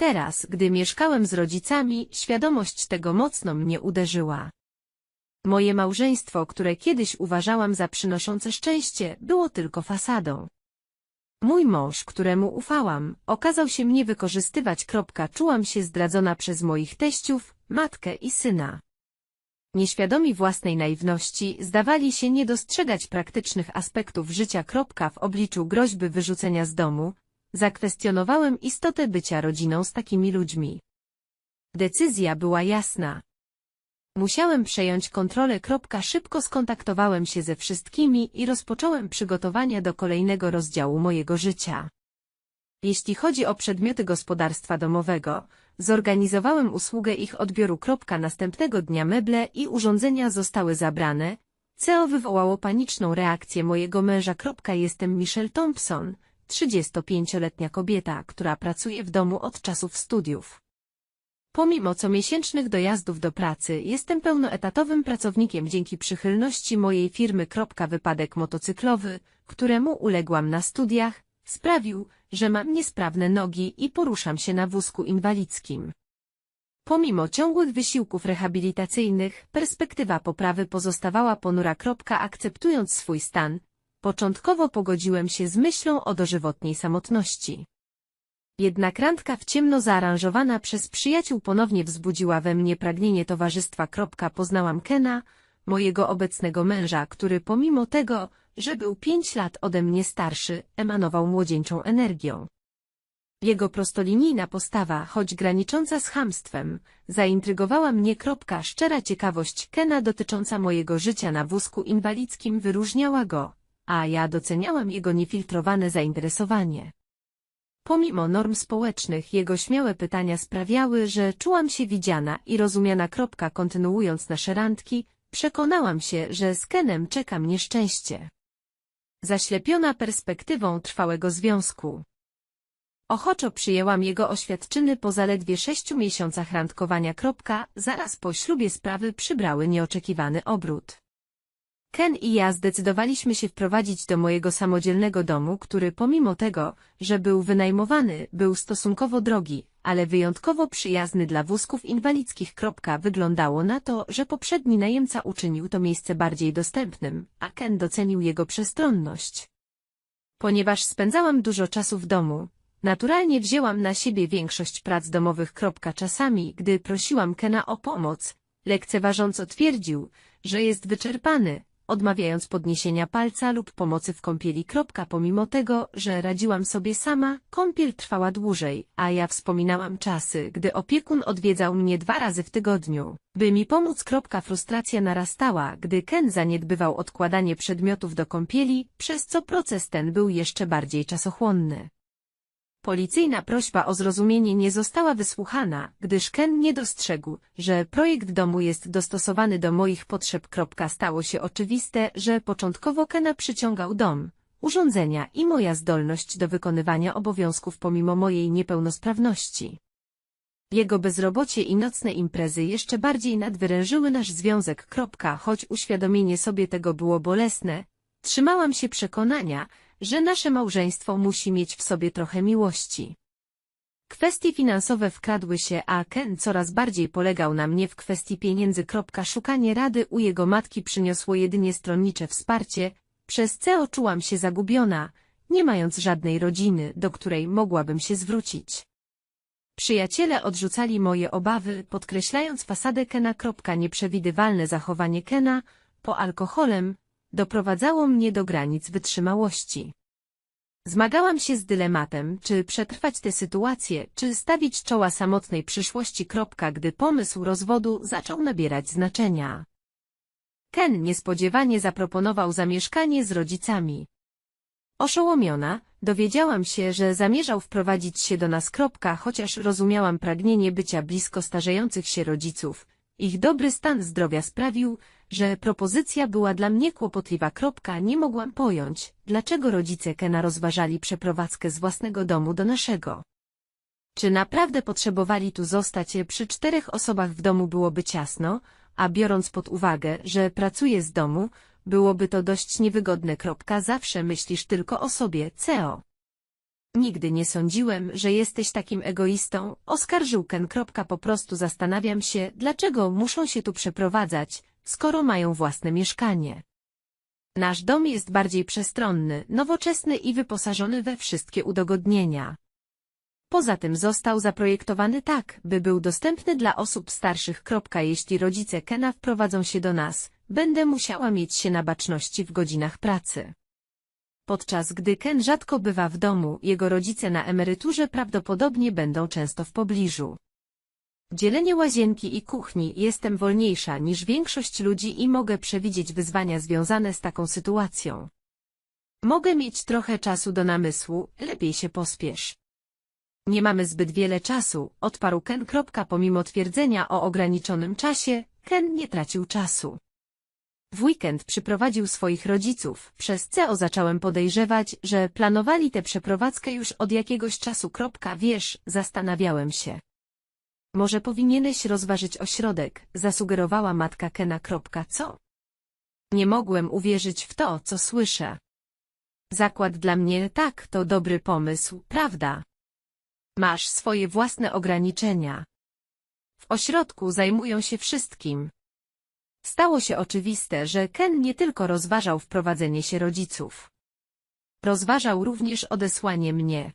Teraz, gdy mieszkałem z rodzicami, świadomość tego mocno mnie uderzyła. Moje małżeństwo, które kiedyś uważałam za przynoszące szczęście, było tylko fasadą. Mój mąż, któremu ufałam, okazał się mnie wykorzystywać. Czułam się zdradzona przez moich teściów, matkę i syna. Nieświadomi własnej naiwności, zdawali się nie dostrzegać praktycznych aspektów życia. W obliczu groźby wyrzucenia z domu, zakwestionowałem istotę bycia rodziną z takimi ludźmi. Decyzja była jasna. Musiałem przejąć kontrolę. Szybko skontaktowałem się ze wszystkimi i rozpocząłem przygotowania do kolejnego rozdziału mojego życia. Jeśli chodzi o przedmioty gospodarstwa domowego, zorganizowałem usługę ich odbioru. Następnego dnia meble i urządzenia zostały zabrane. CEO wywołało paniczną reakcję mojego męża. Jestem Michelle Thompson, 35-letnia kobieta, która pracuje w domu od czasów studiów. Pomimo comiesięcznych dojazdów do pracy, jestem pełnoetatowym pracownikiem dzięki przychylności mojej firmy. Wypadek motocyklowy, któremu uległam na studiach, sprawił, że mam niesprawne nogi i poruszam się na wózku inwalidzkim. Pomimo ciągłych wysiłków rehabilitacyjnych, perspektywa poprawy pozostawała ponura. Akceptując swój stan, początkowo pogodziłem się z myślą o dożywotniej samotności. Jednak randka w ciemno zaaranżowana przez przyjaciół ponownie wzbudziła we mnie pragnienie towarzystwa. Poznałam Kena, mojego obecnego męża, który pomimo tego, że był pięć lat ode mnie starszy, emanował młodzieńczą energią. Jego prostolinijna postawa, choć granicząca z chamstwem, zaintrygowała mnie. Szczera ciekawość Kena dotycząca mojego życia na wózku inwalidzkim wyróżniała go, a ja doceniałam jego niefiltrowane zainteresowanie. Pomimo norm społecznych, jego śmiałe pytania sprawiały, że czułam się widziana i rozumiana. Kontynuując nasze randki, przekonałam się, że z Kenem czeka mnie szczęście. Zaślepiona perspektywą trwałego związku. Ochoczo przyjęłam jego oświadczyny po zaledwie sześciu miesiącach randkowania. Zaraz po ślubie sprawy przybrały nieoczekiwany obrót. Ken i ja zdecydowaliśmy się wprowadzić do mojego samodzielnego domu, który pomimo tego, że był wynajmowany, był stosunkowo drogi, ale wyjątkowo przyjazny dla wózków inwalidzkich. Wyglądało na to, że poprzedni najemca uczynił to miejsce bardziej dostępnym, a Ken docenił jego przestronność. Ponieważ spędzałam dużo czasu w domu, naturalnie wzięłam na siebie większość prac domowych. Czasami, gdy prosiłam Kena o pomoc, lekceważąco twierdził, że jest wyczerpany, odmawiając podniesienia palca lub pomocy w kąpieli. Pomimo tego, że radziłam sobie sama, kąpiel trwała dłużej, a ja wspominałam czasy, gdy opiekun odwiedzał mnie dwa razy w tygodniu. By mi pomóc. Frustracja narastała, gdy Ken zaniedbywał odkładanie przedmiotów do kąpieli, przez co proces ten był jeszcze bardziej czasochłonny. Policyjna prośba o zrozumienie nie została wysłuchana, gdyż Ken nie dostrzegł, że projekt domu jest dostosowany do moich potrzeb. Stało się oczywiste, że początkowo Kena przyciągał dom, urządzenia i moja zdolność do wykonywania obowiązków pomimo mojej niepełnosprawności. Jego bezrobocie i nocne imprezy jeszcze bardziej nadwyrężyły nasz związek. Choć uświadomienie sobie tego było bolesne, trzymałam się przekonania, że nasze małżeństwo musi mieć w sobie trochę miłości. Kwestie finansowe wkradły się, a Ken coraz bardziej polegał na mnie w kwestii pieniędzy. Szukanie rady u jego matki przyniosło jedynie stronnicze wsparcie, przez co czułam się zagubiona, nie mając żadnej rodziny, do której mogłabym się zwrócić. Przyjaciele odrzucali moje obawy, podkreślając fasadę Kena. Nieprzewidywalne zachowanie Kena, po alkoholem, doprowadzało mnie do granic wytrzymałości. Zmagałam się z dylematem, czy przetrwać tę sytuację, czy stawić czoła samotnej przyszłości. Gdy pomysł rozwodu zaczął nabierać znaczenia. Ken niespodziewanie zaproponował zamieszkanie z rodzicami. Oszołomiona, dowiedziałam się, że zamierzał wprowadzić się do nas. Chociaż rozumiałam pragnienie bycia blisko starzejących się rodziców, ich dobry stan zdrowia sprawił, że propozycja była dla mnie kłopotliwa. Nie mogłam pojąć, dlaczego rodzice Kena rozważali przeprowadzkę z własnego domu do naszego. Czy naprawdę potrzebowali tu zostać przy czterech osobach w domu byłoby ciasno, a biorąc pod uwagę, że pracuję z domu, byłoby to dość niewygodne. Zawsze myślisz tylko o sobie, CEO. Nigdy nie sądziłem, że jesteś takim egoistą, oskarżył Ken. Po prostu zastanawiam się, dlaczego muszą się tu przeprowadzać, skoro mają własne mieszkanie. Nasz dom jest bardziej przestronny, nowoczesny i wyposażony we wszystkie udogodnienia. Poza tym został zaprojektowany tak, by był dostępny dla osób starszych. Jeśli rodzice Kena wprowadzą się do nas, będę musiała mieć się na baczności w godzinach pracy. Podczas gdy Ken rzadko bywa w domu, jego rodzice na emeryturze prawdopodobnie będą często w pobliżu. Dzielenie łazienki i kuchni jestem wolniejsza niż większość ludzi i mogę przewidzieć wyzwania związane z taką sytuacją. Mogę mieć trochę czasu do namysłu, lepiej się pospiesz. Nie mamy zbyt wiele czasu, odparł Ken. Pomimo twierdzenia o ograniczonym czasie, Ken nie tracił czasu. W weekend przyprowadził swoich rodziców, przez co zacząłem podejrzewać, że planowali tę przeprowadzkę już od jakiegoś czasu. Wiesz, zastanawiałem się. Może powinieneś rozważyć ośrodek, zasugerowała matka Kena. Co? Nie mogłem uwierzyć w to, co słyszę. Zakład dla mnie tak, to dobry pomysł, prawda? Masz swoje własne ograniczenia. W ośrodku zajmują się wszystkim. Stało się oczywiste, że Ken nie tylko rozważał wprowadzenie się rodziców. Rozważał również odesłanie mnie.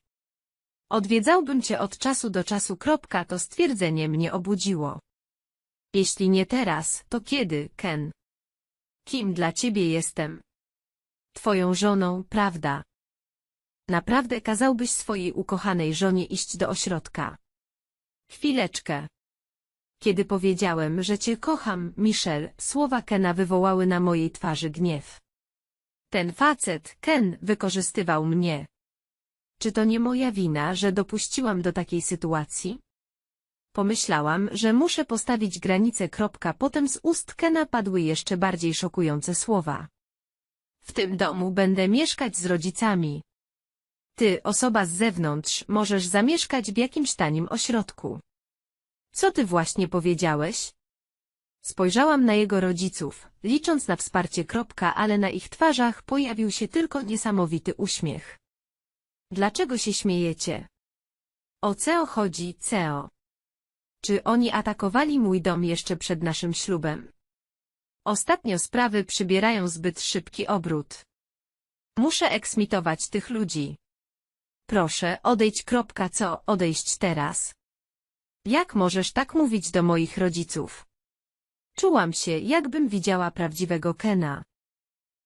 Odwiedzałbym cię od czasu do czasu. Kropka, to stwierdzenie mnie obudziło. Jeśli nie teraz, to kiedy, Ken? Kim dla ciebie jestem? Twoją żoną, prawda? Naprawdę kazałbyś swojej ukochanej żonie iść do ośrodka. Chwileczkę. Kiedy powiedziałem, że cię kocham, Michelle, słowa Kena wywołały na mojej twarzy gniew. Ten facet, Ken, wykorzystywał mnie. Czy to nie moja wina, że dopuściłam do takiej sytuacji? Pomyślałam, że muszę postawić granicę. Kropka. Potem z ust Kena padły jeszcze bardziej szokujące słowa. W tym domu będę mieszkać z rodzicami. Ty, osoba z zewnątrz, możesz zamieszkać w jakimś tanim ośrodku. Co ty właśnie powiedziałeś? Spojrzałam na jego rodziców, licząc na wsparcie. Kropka, ale na ich twarzach pojawił się tylko niesamowity uśmiech. Dlaczego się śmiejecie? O CEO chodzi, CEO. Czy oni atakowali mój dom jeszcze przed naszym ślubem? Ostatnio sprawy przybierają zbyt szybki obrót. Muszę eksmitować tych ludzi. Proszę, odejdź. Kropka, co, odejść teraz? Jak możesz tak mówić do moich rodziców? Czułam się, jakbym widziała prawdziwego Kena.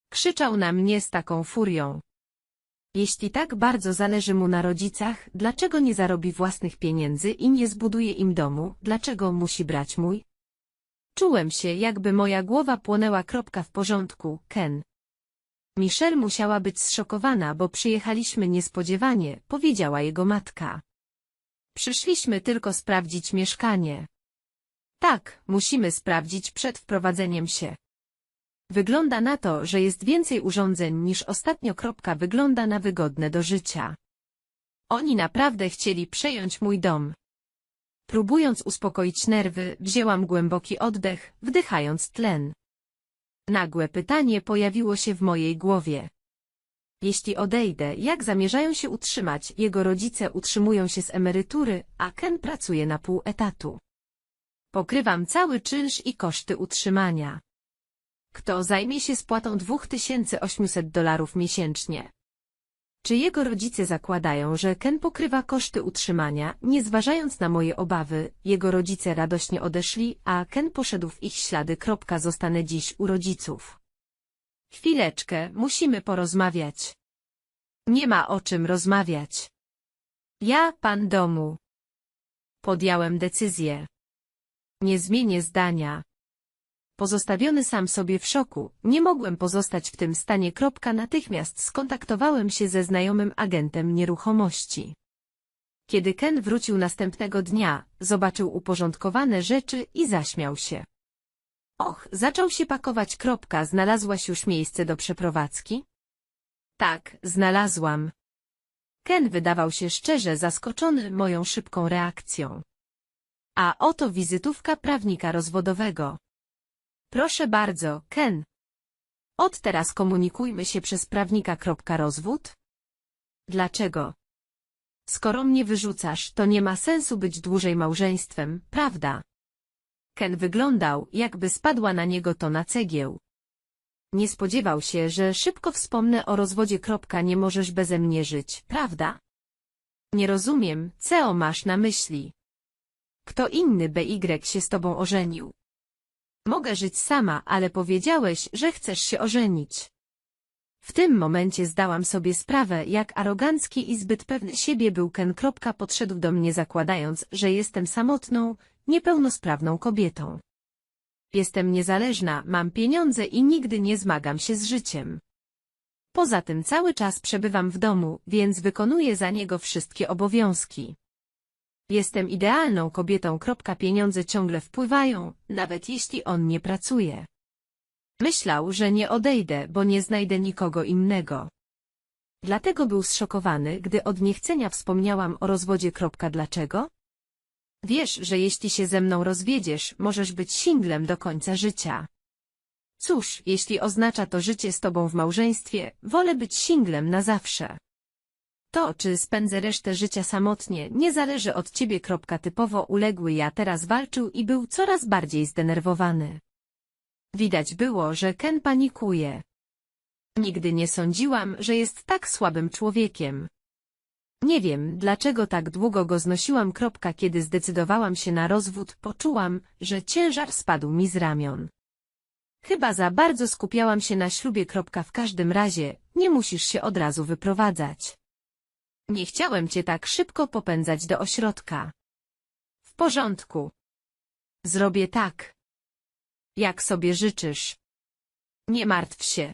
Krzyczał na mnie z taką furią. Jeśli tak bardzo zależy mu na rodzicach, dlaczego nie zarobi własnych pieniędzy i nie zbuduje im domu, dlaczego musi brać mój? Czułem się, jakby moja głowa płonęła. Kropka w porządku, Ken. Michelle musiała być zszokowana, bo przyjechaliśmy niespodziewanie, powiedziała jego matka. Przyszliśmy tylko sprawdzić mieszkanie. Tak, musimy sprawdzić przed wprowadzeniem się. Wygląda na to, że jest więcej urządzeń niż ostatnio. Wygląda na wygodne do życia. Oni naprawdę chcieli przejąć mój dom. Próbując uspokoić nerwy, wzięłam głęboki oddech, wdychając tlen. Nagłe pytanie pojawiło się w mojej głowie. Jeśli odejdę, jak zamierzają się utrzymać? Jego rodzice utrzymują się z emerytury, a Ken pracuje na pół etatu. Pokrywam cały czynsz i koszty utrzymania. Kto zajmie się spłatą 2800 dolarów miesięcznie? Czy jego rodzice zakładają, że Ken pokrywa koszty utrzymania, nie zważając na moje obawy, jego rodzice radośnie odeszli, a Ken poszedł w ich ślady. Zostanę dziś u rodziców. Chwileczkę, musimy porozmawiać. Nie ma o czym rozmawiać. Ja, pan domu. Podjąłem decyzję. Nie zmienię zdania. Pozostawiony sam sobie w szoku, nie mogłem pozostać w tym stanie. Kropka, natychmiast skontaktowałem się ze znajomym agentem nieruchomości. Kiedy Ken wrócił następnego dnia, zobaczył uporządkowane rzeczy i zaśmiał się. Och, zaczął się pakować. Kropka, znalazłaś już miejsce do przeprowadzki? Tak, znalazłam. Ken wydawał się szczerze zaskoczony moją szybką reakcją. A oto wizytówka prawnika rozwodowego. Proszę bardzo, Ken. Od teraz komunikujmy się przez prawnika. Rozwód? Dlaczego? Skoro mnie wyrzucasz, to nie ma sensu być dłużej małżeństwem, prawda? Ken wyglądał, jakby spadła na niego tona cegieł. Nie spodziewał się, że szybko wspomnę o rozwodzie. Nie możesz beze mnie żyć, prawda? Nie rozumiem, co masz na myśli. Kto inny BY się z tobą ożenił? Mogę żyć sama, ale powiedziałeś, że chcesz się ożenić. W tym momencie zdałam sobie sprawę, jak arogancki i zbyt pewny siebie był Ken. Podszedł do mnie zakładając, że jestem samotną, niepełnosprawną kobietą. Jestem niezależna, mam pieniądze i nigdy nie zmagam się z życiem. Poza tym cały czas przebywam w domu, więc wykonuję za niego wszystkie obowiązki. Jestem idealną kobietą. Pieniądze ciągle wpływają, nawet jeśli on nie pracuje. Myślał, że nie odejdę, bo nie znajdę nikogo innego. Dlatego był zszokowany, gdy od niechcenia wspomniałam o rozwodzie. Dlaczego? Wiesz, że jeśli się ze mną rozwiedziesz, możesz być singlem do końca życia. Cóż, jeśli oznacza to życie z tobą w małżeństwie, wolę być singlem na zawsze. To, czy spędzę resztę życia samotnie, nie zależy od ciebie. Typowo uległy ja teraz walczył i był coraz bardziej zdenerwowany. Widać było, że Ken panikuje. Nigdy nie sądziłam, że jest tak słabym człowiekiem. Nie wiem, dlaczego tak długo go znosiłam. Kiedy zdecydowałam się na rozwód, poczułam, że ciężar spadł mi z ramion. Chyba za bardzo skupiałam się na ślubie. W każdym razie, nie musisz się od razu wyprowadzać. Nie chciałem cię tak szybko popędzać do ośrodka. W porządku. Zrobię tak. Jak sobie życzysz. Nie martw się.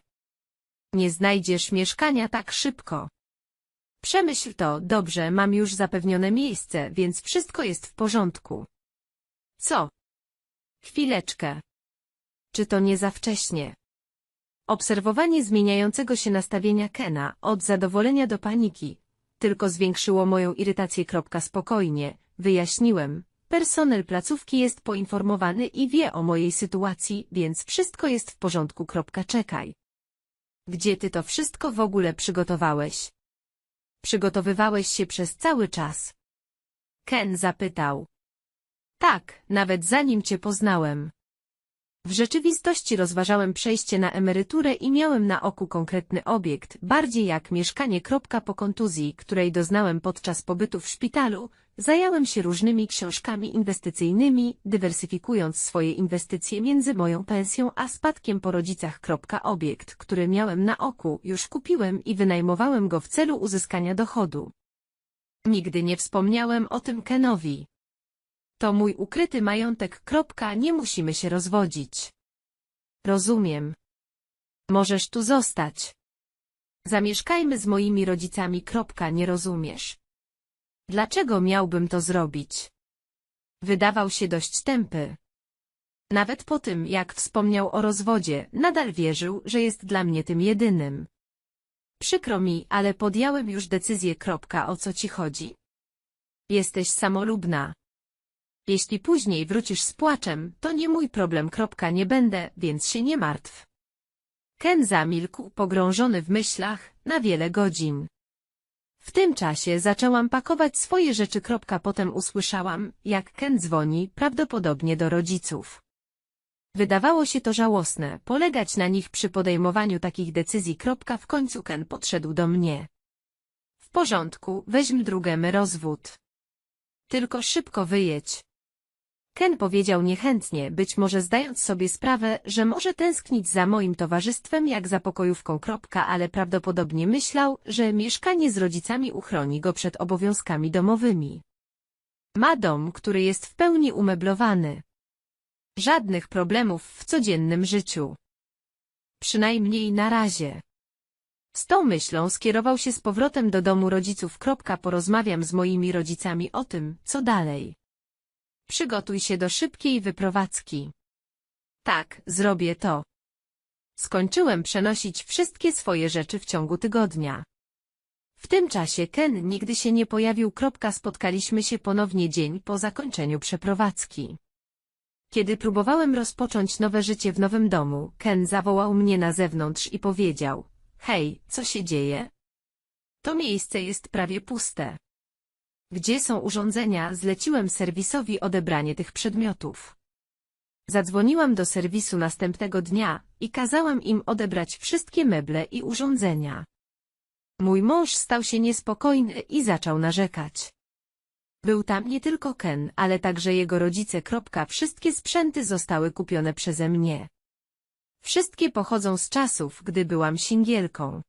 Nie znajdziesz mieszkania tak szybko. Przemyśl to, dobrze, mam już zapewnione miejsce, więc wszystko jest w porządku. Co? Chwileczkę. Czy to nie za wcześnie? Obserwowanie zmieniającego się nastawienia Kena od zadowolenia do paniki tylko zwiększyło moją irytację. Spokojnie, wyjaśniłem. Personel placówki jest poinformowany i wie o mojej sytuacji, więc wszystko jest w porządku. Czekaj. Gdzie ty to wszystko w ogóle przygotowałeś? Przygotowywałeś się przez cały czas. Ken zapytał. Tak, nawet zanim cię poznałem. W rzeczywistości rozważałem przejście na emeryturę i miałem na oku konkretny obiekt, bardziej jak mieszkanie. Po kontuzji, której doznałem podczas pobytu w szpitalu, zająłem się różnymi książkami inwestycyjnymi, dywersyfikując swoje inwestycje między moją pensją a spadkiem po rodzicach. Obiekt, który miałem na oku, już kupiłem i wynajmowałem go w celu uzyskania dochodu. Nigdy nie wspomniałem o tym Kenowi. To mój ukryty majątek. Nie musimy się rozwodzić. Rozumiem. Możesz tu zostać. Zamieszkajmy z moimi rodzicami. Nie rozumiesz. Dlaczego miałbym to zrobić? Wydawał się dość tępy. Nawet po tym, jak wspomniał o rozwodzie, nadal wierzył, że jest dla mnie tym jedynym. Przykro mi, ale podjąłem już decyzję. Kropka, o co ci chodzi? Jesteś samolubna. Jeśli później wrócisz z płaczem, to nie mój problem. Kropka, nie będę, więc się nie martw. Ken zamilkł, pogrążony w myślach, na wiele godzin. W tym czasie zaczęłam pakować swoje rzeczy. Potem usłyszałam, jak Ken dzwoni, prawdopodobnie do rodziców. Wydawało się to żałosne, polegać na nich przy podejmowaniu takich decyzji. W końcu Ken podszedł do mnie. W porządku, weźmy drugiemy rozwód. Tylko szybko wyjedź. Ken powiedział niechętnie, być może zdając sobie sprawę, że może tęsknić za moim towarzystwem jak za pokojówką. Kropka, ale prawdopodobnie myślał, że mieszkanie z rodzicami uchroni go przed obowiązkami domowymi. Ma dom, który jest w pełni umeblowany. Żadnych problemów w codziennym życiu. Przynajmniej na razie. Z tą myślą skierował się z powrotem do domu rodziców. Porozmawiam z moimi rodzicami o tym, co dalej. Przygotuj się do szybkiej wyprowadzki. Tak, zrobię to. Skończyłem przenosić wszystkie swoje rzeczy w ciągu tygodnia. W tym czasie Ken nigdy się nie pojawił. Spotkaliśmy się ponownie dzień po zakończeniu przeprowadzki. Kiedy próbowałem rozpocząć nowe życie w nowym domu, Ken zawołał mnie na zewnątrz i powiedział, hej, co się dzieje? To miejsce jest prawie puste. Gdzie są urządzenia, zleciłem serwisowi odebranie tych przedmiotów. Zadzwoniłam do serwisu następnego dnia i kazałam im odebrać wszystkie meble i urządzenia. Mój mąż stał się niespokojny i zaczął narzekać. Był tam nie tylko Ken, ale także jego rodzice. Wszystkie sprzęty zostały kupione przeze mnie. Wszystkie pochodzą z czasów, gdy byłam singielką.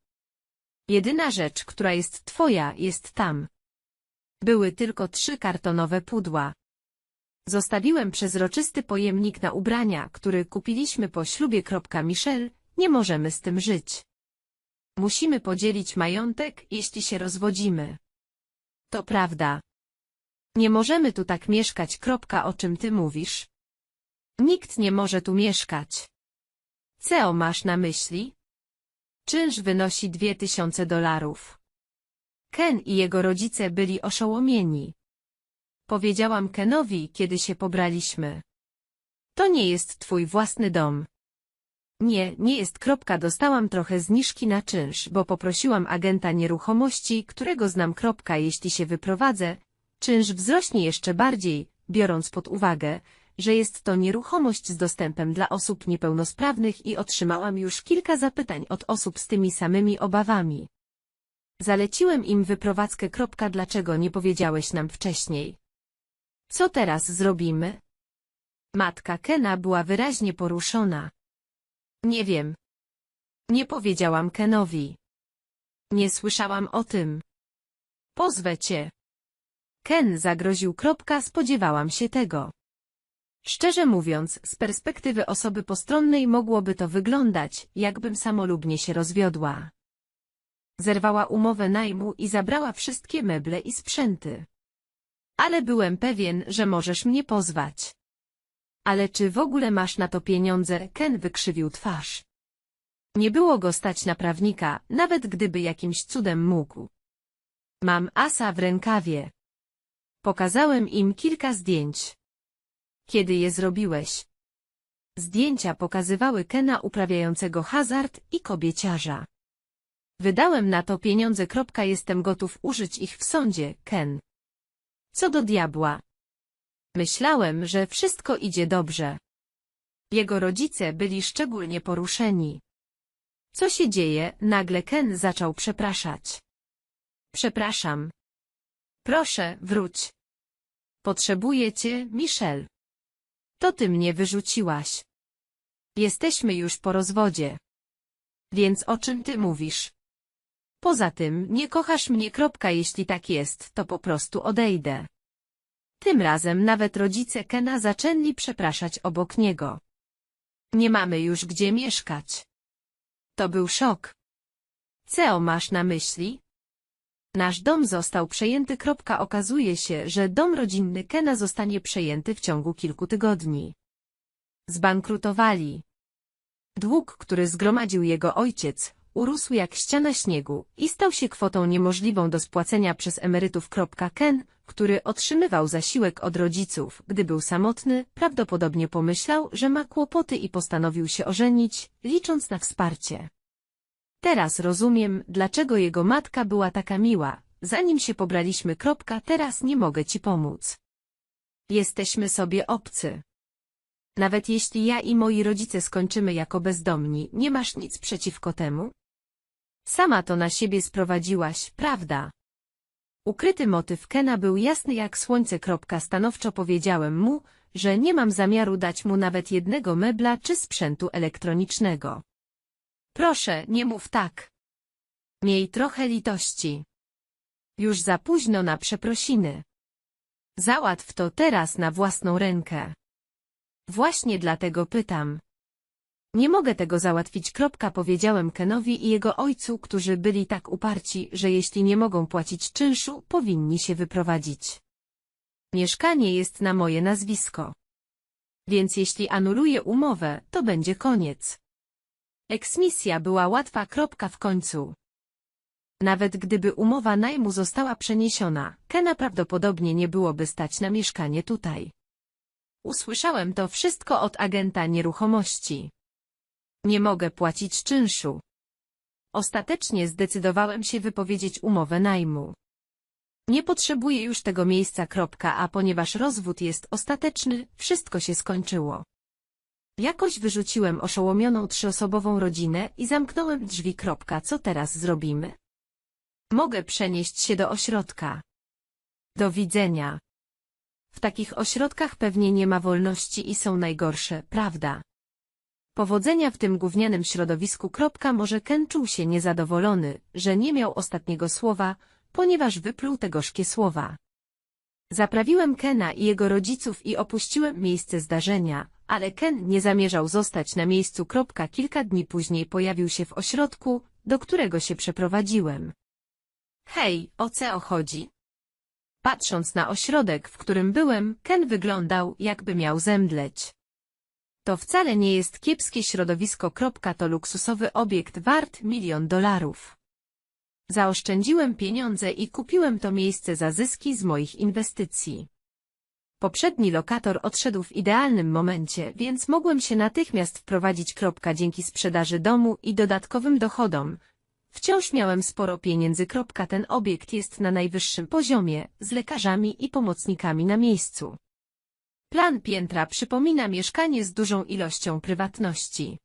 Jedyna rzecz, która jest twoja, jest tam. Były tylko trzy kartonowe pudła. Zostawiłem przezroczysty pojemnik na ubrania, który kupiliśmy po ślubie. Michel, nie możemy z tym żyć. Musimy podzielić majątek, jeśli się rozwodzimy. To prawda. Nie możemy tu tak mieszkać. O czym ty mówisz? Nikt nie może tu mieszkać. Co masz na myśli? Czynsz wynosi dwie tysiące dolarów. Ken i jego rodzice byli oszołomieni. Powiedziałam Kenowi, kiedy się pobraliśmy. To nie jest twój własny dom. Nie, nie jest. Kropka. Dostałam trochę zniżki na czynsz, bo poprosiłam agenta nieruchomości, którego znam. Kropka. Jeśli się wyprowadzę, czynsz wzrośnie jeszcze bardziej, biorąc pod uwagę, że jest to nieruchomość z dostępem dla osób niepełnosprawnych i otrzymałam już kilka zapytań od osób z tymi samymi obawami. Zaleciłem im wyprowadzkę. Dlaczego nie powiedziałeś nam wcześniej? Co teraz zrobimy? Matka Kena była wyraźnie poruszona. Nie wiem. Nie powiedziałam Kenowi. Nie słyszałam o tym. Pozwę cię. Ken zagroził. Spodziewałam się tego. Szczerze mówiąc, z perspektywy osoby postronnej mogłoby to wyglądać, jakbym samolubnie się rozwiodła. Zerwała umowę najmu i zabrała wszystkie meble i sprzęty. Ale byłem pewien, że możesz mnie pozwać. Ale czy w ogóle masz na to pieniądze? Ken wykrzywił twarz. Nie było go stać na prawnika, nawet gdyby jakimś cudem mógł. Mam asa w rękawie. Pokazałem im kilka zdjęć. Kiedy je zrobiłeś? Zdjęcia pokazywały Kena uprawiającego hazard i kobieciarza. Wydałem na to pieniądze. Jestem gotów użyć ich w sądzie, Ken. Co do diabła. Myślałem, że wszystko idzie dobrze. Jego rodzice byli szczególnie poruszeni. Co się dzieje? Nagle Ken zaczął przepraszać. Przepraszam. Proszę, wróć. Potrzebuję cię, Michelle. To ty mnie wyrzuciłaś. Jesteśmy już po rozwodzie. Więc o czym ty mówisz? Poza tym, nie kochasz mnie. Kropka, jeśli tak jest, to po prostu odejdę. Tym razem nawet rodzice Kena zaczęli przepraszać obok niego. Nie mamy już gdzie mieszkać. To był szok. Co masz na myśli? Nasz dom został przejęty. Okazuje się, że dom rodzinny Kena zostanie przejęty w ciągu kilku tygodni. Zbankrutowali. Dług, który zgromadził jego ojciec, urósł jak ściana śniegu i stał się kwotą niemożliwą do spłacenia przez emerytów. Ken, który otrzymywał zasiłek od rodziców, gdy był samotny, prawdopodobnie pomyślał, że ma kłopoty i postanowił się ożenić, licząc na wsparcie. Teraz rozumiem, dlaczego jego matka była taka miła. Zanim się pobraliśmy. Teraz nie mogę ci pomóc. Jesteśmy sobie obcy. Nawet jeśli ja i moi rodzice skończymy jako bezdomni, nie masz nic przeciwko temu? Sama to na siebie sprowadziłaś, prawda? Ukryty motyw Kena był jasny jak słońce. Stanowczo powiedziałem mu, że nie mam zamiaru dać mu nawet jednego mebla czy sprzętu elektronicznego. Proszę, nie mów tak. Miej trochę litości. Już za późno na przeprosiny. Załatw to teraz na własną rękę. Właśnie dlatego pytam. Nie mogę tego załatwić. Powiedziałem Kenowi i jego ojcu, którzy byli tak uparci, że jeśli nie mogą płacić czynszu, powinni się wyprowadzić. Mieszkanie jest na moje nazwisko. Więc jeśli anuluję umowę, to będzie koniec. Eksmisja była łatwa. W końcu. Nawet gdyby umowa najmu została przeniesiona, Kena prawdopodobnie nie byłoby stać na mieszkanie tutaj. Usłyszałem to wszystko od agenta nieruchomości. Nie mogę płacić czynszu. Ostatecznie zdecydowałem się wypowiedzieć umowę najmu. Nie potrzebuję już tego miejsca. Kropka, a ponieważ rozwód jest ostateczny, wszystko się skończyło. Jakoś wyrzuciłem oszołomioną trzyosobową rodzinę i zamknąłem drzwi. Kropka, co teraz zrobimy? Mogę przenieść się do ośrodka. Do widzenia. W takich ośrodkach pewnie nie ma wolności i są najgorsze, prawda? Powodzenia w tym gównianym środowisku. Może Ken czuł się niezadowolony, że nie miał ostatniego słowa, ponieważ wypluł te gorzkie słowa. Zaprawiłem Kena i jego rodziców i opuściłem miejsce zdarzenia, ale Ken nie zamierzał zostać na miejscu. Kilka dni później pojawił się w ośrodku, do którego się przeprowadziłem. Hej, o co chodzi? Patrząc na ośrodek, w którym byłem, Ken wyglądał, jakby miał zemdleć. To wcale nie jest kiepskie środowisko. To luksusowy obiekt wart milion dolarów. Zaoszczędziłem pieniądze i kupiłem to miejsce za zyski z moich inwestycji. Poprzedni lokator odszedł w idealnym momencie, więc mogłem się natychmiast wprowadzić. Dzięki sprzedaży domu i dodatkowym dochodom. Wciąż miałem sporo pieniędzy. Ten obiekt jest na najwyższym poziomie, z lekarzami i pomocnikami na miejscu. Plan piętra przypomina mieszkanie z dużą ilością prywatności.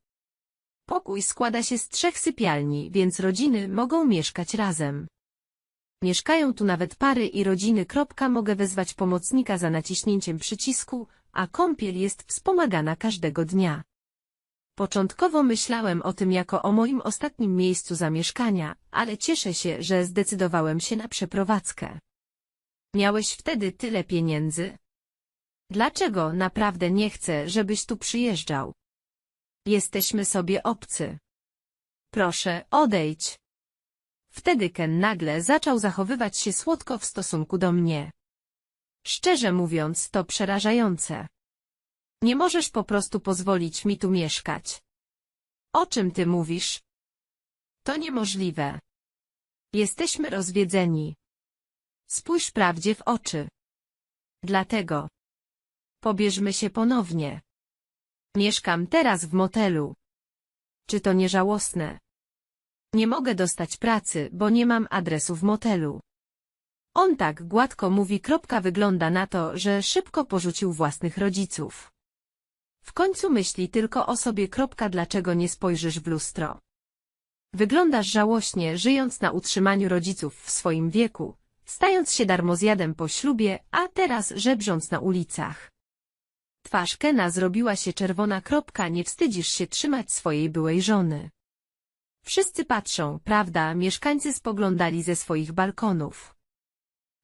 Pokój składa się z trzech sypialni, więc rodziny mogą mieszkać razem. Mieszkają tu nawet pary i rodziny. Mogę wezwać pomocnika za naciśnięciem przycisku, a kąpiel jest wspomagana każdego dnia. Początkowo myślałem o tym jako o moim ostatnim miejscu zamieszkania, ale cieszę się, że zdecydowałem się na przeprowadzkę. Miałeś wtedy tyle pieniędzy? Dlaczego naprawdę nie chcę, żebyś tu przyjeżdżał? Jesteśmy sobie obcy. Proszę, odejdź. Wtedy Ken nagle zaczął zachowywać się słodko w stosunku do mnie. Szczerze mówiąc, to przerażające. Nie możesz po prostu pozwolić mi tu mieszkać. O czym ty mówisz? To niemożliwe. Jesteśmy rozwiedzeni. Spójrz prawdzie w oczy. Dlatego. Pobierzmy się ponownie. Mieszkam teraz w motelu. Czy to nie żałosne? Nie mogę dostać pracy, bo nie mam adresu w motelu. On tak gładko mówi. Kropka wygląda na to, że szybko porzucił własnych rodziców. W końcu myśli tylko o sobie. Kropka, dlaczego nie spojrzysz w lustro? Wyglądasz żałośnie, żyjąc na utrzymaniu rodziców w swoim wieku, stając się darmozjadem po ślubie, a teraz żebrząc na ulicach. Twarz Kena zrobiła się czerwona. Kropka, nie wstydzisz się trzymać swojej byłej żony. Wszyscy patrzą, prawda, mieszkańcy spoglądali ze swoich balkonów.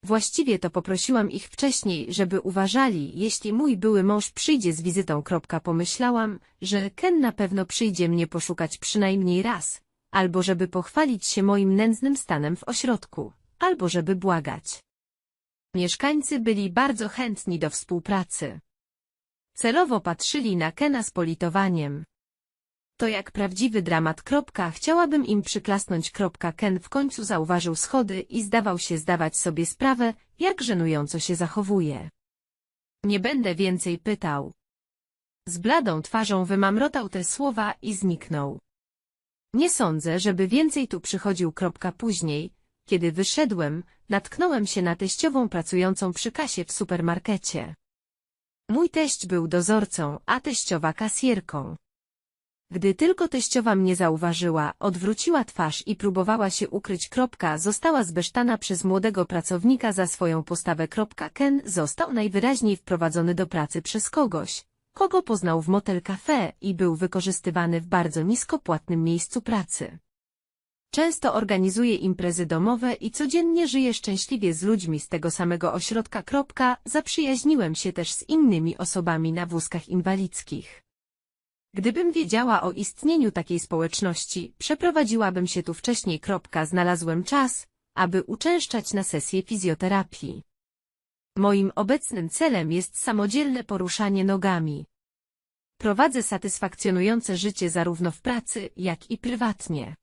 Właściwie to poprosiłam ich wcześniej, żeby uważali, jeśli mój były mąż przyjdzie z wizytą. Pomyślałam, że Ken na pewno przyjdzie mnie poszukać przynajmniej raz, albo żeby pochwalić się moim nędznym stanem w ośrodku, albo żeby błagać. Mieszkańcy byli bardzo chętni do współpracy. Celowo patrzyli na Kena z politowaniem. To jak prawdziwy dramat. Kropka, chciałabym im przyklasnąć. Kropka, Ken w końcu zauważył schody i zdawał się zdawać sobie sprawę, jak żenująco się zachowuje. Nie będę więcej pytał. Z bladą twarzą wymamrotał te słowa i zniknął. Nie sądzę, żeby więcej tu przychodził. Kropka później, kiedy wyszedłem, natknąłem się na teściową pracującą przy kasie w supermarkecie. Mój teść był dozorcą, a teściowa kasjerką. Gdy tylko teściowa mnie zauważyła, odwróciła twarz i próbowała się ukryć. Kropka, została zbesztana przez młodego pracownika za swoją postawę. Kropka, Ken został najwyraźniej wprowadzony do pracy przez kogoś, kogo poznał w motel cafe i był wykorzystywany w bardzo niskopłatnym miejscu pracy. Często organizuje imprezy domowe i codziennie żyje szczęśliwie z ludźmi z tego samego ośrodka. Zaprzyjaźniłem się też z innymi osobami na wózkach inwalidzkich. Gdybym wiedziała o istnieniu takiej społeczności, przeprowadziłabym się tu wcześniej. Znalazłem czas, aby uczęszczać na sesję fizjoterapii. Moim obecnym celem jest samodzielne poruszanie nogami. Prowadzę satysfakcjonujące życie zarówno w pracy, jak i prywatnie.